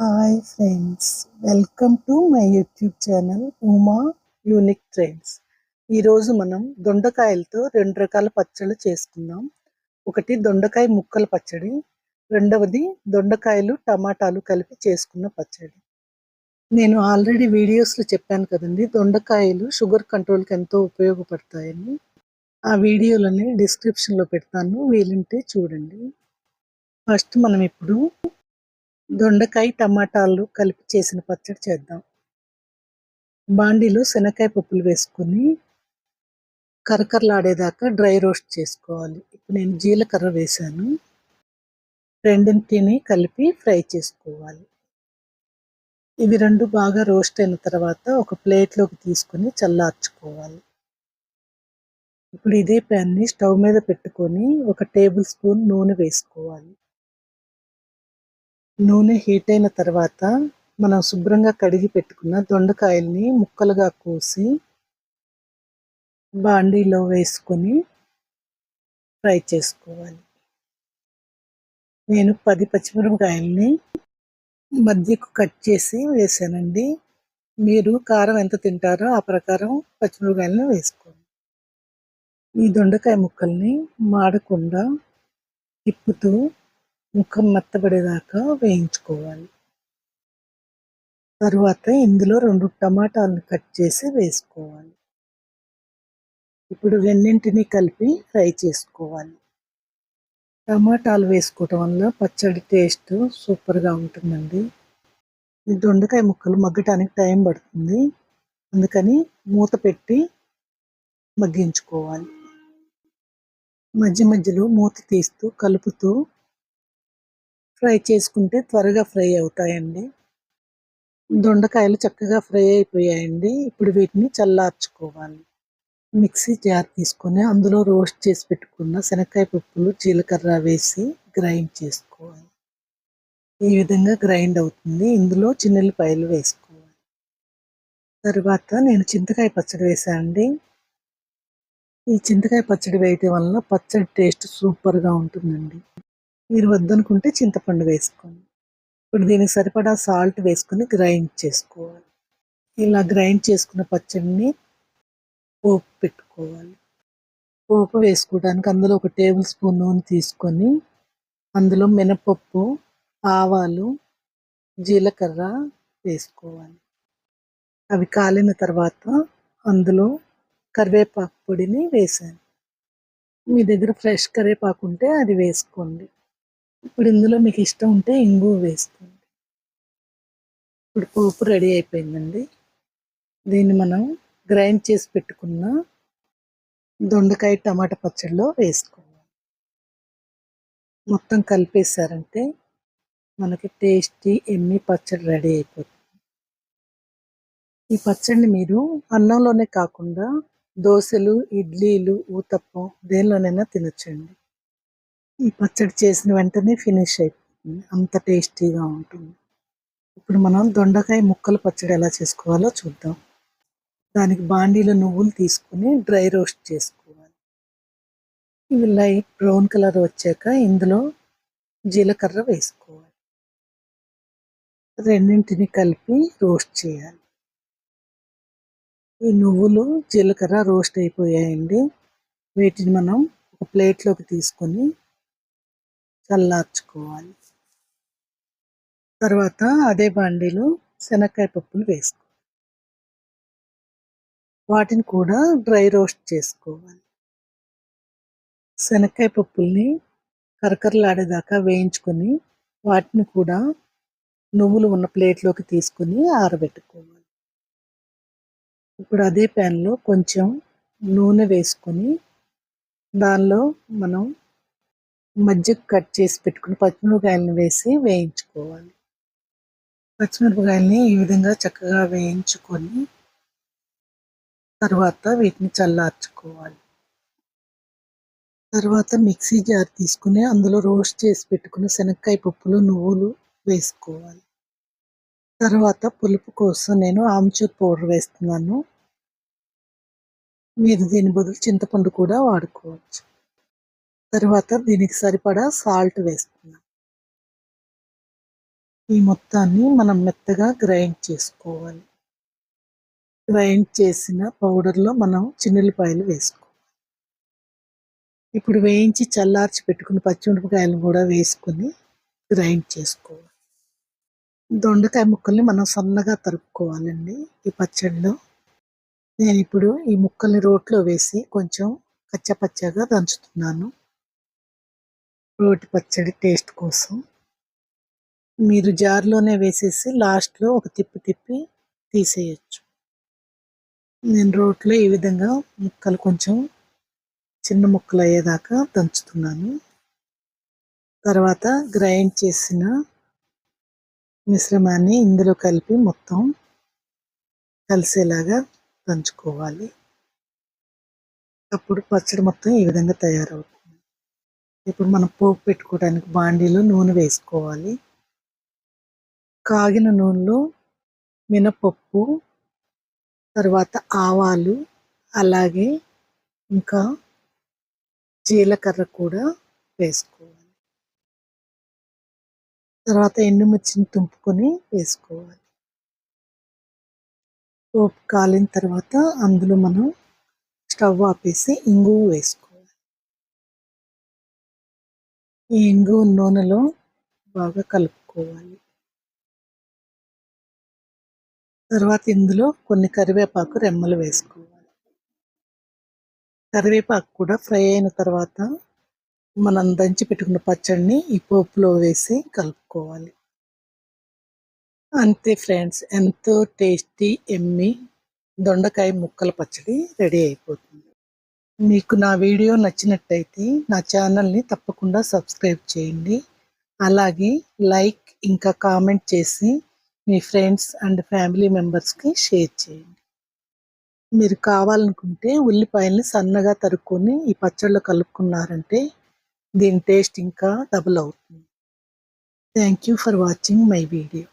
Hi friends welcome to my YouTube channel Uma unique trends ఈరోజు మనం దొండకాయలతో రెండు రకాల పచ్చళ్ళు చేసుకుందాం. ఒకటి దొండకాయ ముక్కల పచ్చడి రెండవది దొండకాయలు టమాటాలు కలిపి చేసుకున్న పచ్చడి. నేను ఆల్రెడీ వీడియోస్లో చెప్పాను కదండి దొండకాయలు షుగర్ కంట్రోల్కి ఎంతో ఉపయోగపడతాయని. ఆ వీడియోలని డిస్క్రిప్షన్లో పెడతాను వీలుంటే చూడండి. ఫస్ట్ మనం ఇప్పుడు దొండకాయ టమాటాలు కలిపి చేసిన పచ్చడి చేద్దాం. బాండీలో శనక్కాయ పప్పులు వేసుకొని కరకరలాడేదాకా డ్రై రోస్ట్ చేసుకోవాలి. ఇప్పుడు నేను జీలకర్ర వేశాను రెండింటిని కలిపి ఫ్రై చేసుకోవాలి. ఇవి రెండు బాగా రోస్ట్ అయిన తర్వాత ఒక ప్లేట్లోకి తీసుకొని చల్లార్చుకోవాలి. ఇప్పుడు ఇదే ప్యాన్ని స్టవ్ మీద పెట్టుకొని ఒక టేబుల్ స్పూన్ నూనె వేసుకోవాలి. నూనె హీట్ అయిన తర్వాత మనం శుభ్రంగా కడిగి పెట్టుకున్న దొండకాయల్ని ముక్కలుగా కోసి బాండీలో వేసుకొని ఫ్రై చేసుకోవాలి. నేను పది పచ్చిమిరపకాయల్ని మధ్యకు కట్ చేసి వేసానండి. మీరు కారం ఎంత తింటారో ఆ ప్రకారం పచ్చిమిరపకాయలను వేసుకోండి. ఈ దొండకాయ ముక్కల్ని మాడకుండా తిప్పుతూ ముఖం మెత్తబడేదాకా వేయించుకోవాలి. తరువాత ఇందులో రెండు టమాటాలను కట్ చేసి వేసుకోవాలి. ఇప్పుడు రెండింటిని కలిపి ఫ్రై చేసుకోవాలి. టమాటాలు వేసుకోవటం వల్ల పచ్చడి టేస్ట్ సూపర్గా ఉంటుందండి. ఈ దొండకాయ ముక్కలు మగ్గటానికి టైం పడుతుంది. అందుకని మూత పెట్టి మగ్గించుకోవాలి. మధ్య మధ్యలో మూత తీస్తూ కలుపుతూ ఫ్రై చేసుకుంటే త్వరగా ఫ్రై అవుతాయండి. దొండకాయలు చక్కగా ఫ్రై అయిపోయాయండి. ఇప్పుడు వీటిని చల్లార్చుకోవాలి. మిక్సీ జార్ తీసుకొని అందులో రోస్ట్ చేసి పెట్టుకున్న శనక్కాయ పప్పులు జీలకర్ర వేసి గ్రైండ్ చేసుకోవాలి. ఈ విధంగా గ్రైండ్ అవుతుంది. ఇందులో చిన్నెల్లిపాయలు వేసుకోవాలి. తర్వాత నేను చింతకాయ పచ్చడి వేసానండి ఈ చింతకాయ పచ్చడి వేయటం వల్ల పచ్చడి టేస్ట్ సూపర్గా ఉంటుందండి. మీరు వద్దనుకుంటే చింతపండు వేసుకోండి. ఇప్పుడు దీనికి సరిపడా సాల్ట్ వేసుకొని గ్రైండ్ చేసుకోవాలి. ఇలా గ్రైండ్ చేసుకున్న పచ్చడిని పోపు పెట్టుకోవాలి. పోపు వేసుకోవడానికి అందులో ఒక టేబుల్ స్పూన్ నూనె తీసుకొని అందులో మినపప్పు ఆవాలు జీలకర్ర వేసుకోవాలి. అవి కాలిన తర్వాత అందులో కరివేపాకు పొడిని వేసాను. మీ దగ్గర ఫ్రెష్ కరివేపాకు ఉంటే అది వేసుకోండి. ఇప్పుడు ఇందులో మీకు ఇష్టం ఉంటే ఇంగు వేసుకోండి. ఇప్పుడు పోపు రెడీ అయిపోయిందండి. దీన్ని మనం గ్రైండ్ చేసి పెట్టుకున్న దొండకాయ టమాటా పచ్చడిలో వేసుకోవాలి. మొత్తం కలిపేశారంటే మనకి టేస్టీ ఎమ్మి పచ్చడి రెడీ అయిపోతుంది. ఈ పచ్చడిని మీరు అన్నంలోనే కాకుండా దోశలు ఇడ్లీలు ఊతప్పం దేనిలోనైనా తినచ్చండి. ఈ పచ్చడి చేసిన వెంటనే ఫినిష్ అయిపోతుంది. అంత టేస్టీగా ఉంటుంది. ఇప్పుడు మనం దొండకాయ ముక్కల పచ్చడి ఎలా చేసుకోవాలో చూద్దాం. దానికి బాండీలో నువ్వులు తీసుకుని డ్రై రోస్ట్ చేసుకోవాలి. ఇవి లైట్ బ్రౌన్ కలర్ వచ్చాక ఇందులో జీలకర్ర వేసుకోవాలి. రెండింటిని కలిపి రోస్ట్ చేయాలి. ఈ నువ్వులు జీలకర్ర రోస్ట్ అయిపోయాయండి. వీటిని మనం ఒక ప్లేట్లోకి తీసుకొని చల్లార్చుకోవాలి. తర్వాత అదే బాండీలో శనక్కాయ పప్పులు వేసుకోవాలి. వాటిని కూడా డ్రై రోస్ట్ చేసుకోవాలి. శనక్కాయ పప్పుల్ని కరకరలాడేదాకా వేయించుకొని వాటిని కూడా నువ్వులు ఉన్న ప్లేట్లోకి తీసుకుని ఆరబెట్టుకోవాలి. ఇప్పుడు అదే ప్యాన్లో కొంచెం నూనె వేసుకొని దానిలో మనం మధ్యకు కట్ చేసి పెట్టుకుని పచ్చిమిరపకాయలను వేసి వేయించుకోవాలి. పచ్చిమిరపకాయలని ఈ విధంగా చక్కగా వేయించుకొని తర్వాత వీటిని చల్లార్చుకోవాలి. తర్వాత మిక్సీ జార్ తీసుకుని అందులో రోస్ట్ చేసి పెట్టుకుని శనక్కాయ పప్పులు నువ్వులు వేసుకోవాలి. తర్వాత పులుపు కోసం నేను ఆమ్చూర్ పౌడర్ వేస్తున్నాను. మీరు దీని బదులు చింతపండు కూడా వాడుకోవచ్చు. తర్వాత దీనికి సరిపడా సాల్ట్ వేస్తున్నాం. ఈ మొత్తాన్ని మనం మెత్తగా గ్రైండ్ చేసుకోవాలి. గ్రైండ్ చేసిన పౌడర్లో మనం చిన్నెల్లిపాయలు వేసుకోవాలి. ఇప్పుడు వేయించి చల్లార్చి పెట్టుకుని పచ్చిమిరపకాయలు కూడా వేసుకొని గ్రైండ్ చేసుకోవాలి. దొండకాయ ముక్కల్ని మనం సన్నగా తరుపుకోవాలండి. ఈ పచ్చడిలో నేను ఇప్పుడు ఈ ముక్కల్ని రోట్లో వేసి కొంచెం కచ్చపచ్చగా దంచుతున్నాను. రోటి పచ్చడి టేస్ట్ కోసం మీరు జార్లోనే వేసేసి లాస్ట్లో ఒక తిప్పి తిప్పి తీసేయచ్చు. నేను రోట్లో ఈ విధంగా ముక్కలు కొంచెం చిన్న ముక్కలు అయ్యేదాకా దంచుతున్నాను. తర్వాత గ్రైండ్ చేసిన మిశ్రమాన్ని ఇందులో కలిపి మొత్తం కలిసేలాగా దంచుకోవాలి. అప్పుడు పచ్చడి మొత్తం ఈ విధంగా తయారవుతుంది. ఇప్పుడు మనం పోపు పెట్టుకోవడానికి బాండీలో నూనె వేసుకోవాలి. కాగిన నూనెలో మినపప్పు తర్వాత ఆవాలు అలాగే ఇంకా జీలకర్ర కూడా వేసుకోవాలి. తర్వాత ఎండుమిర్చిని తుంపుకొని వేసుకోవాలి. పోపు కాలిన తర్వాత అందులో మనం స్టవ్ ఆపేసి ఇంగువ వేసుకోవాలి. ఈ ఇంగు నూనెలో బాగా కలుపుకోవాలి. తర్వాత ఇందులో కొన్ని కరివేపాకు రెమ్మలు వేసుకోవాలి. కరివేపాకు కూడా ఫ్రై అయిన తర్వాత మనం దంచి పెట్టుకున్న పచ్చడిని ఈ పోపులో వేసి కలుపుకోవాలి. అంతే ఫ్రెండ్స్ ఎంతో టేస్టీ ఎమ్మి దొండకాయ ముక్కల పచ్చడి రెడీ అయిపోతుంది. మీకు నా వీడియో నచ్చినట్టయితే నా ఛానల్ని తప్పకుండా సబ్స్క్రైబ్ చేయండి. అలాగే లైక్ ఇంకా కామెంట్ చేసి మీ ఫ్రెండ్స్ అండ్ ఫ్యామిలీ మెంబర్స్కి షేర్ చేయండి. మీరు కావాలనుకుంటే ఉల్లిపాయల్ని సన్నగా తరుక్కొని ఈ పచ్చళ్ళు కలుపుకున్నారంటే దీని టేస్ట్ ఇంకా డబుల్ అవుతుంది. Thank you for watching my video.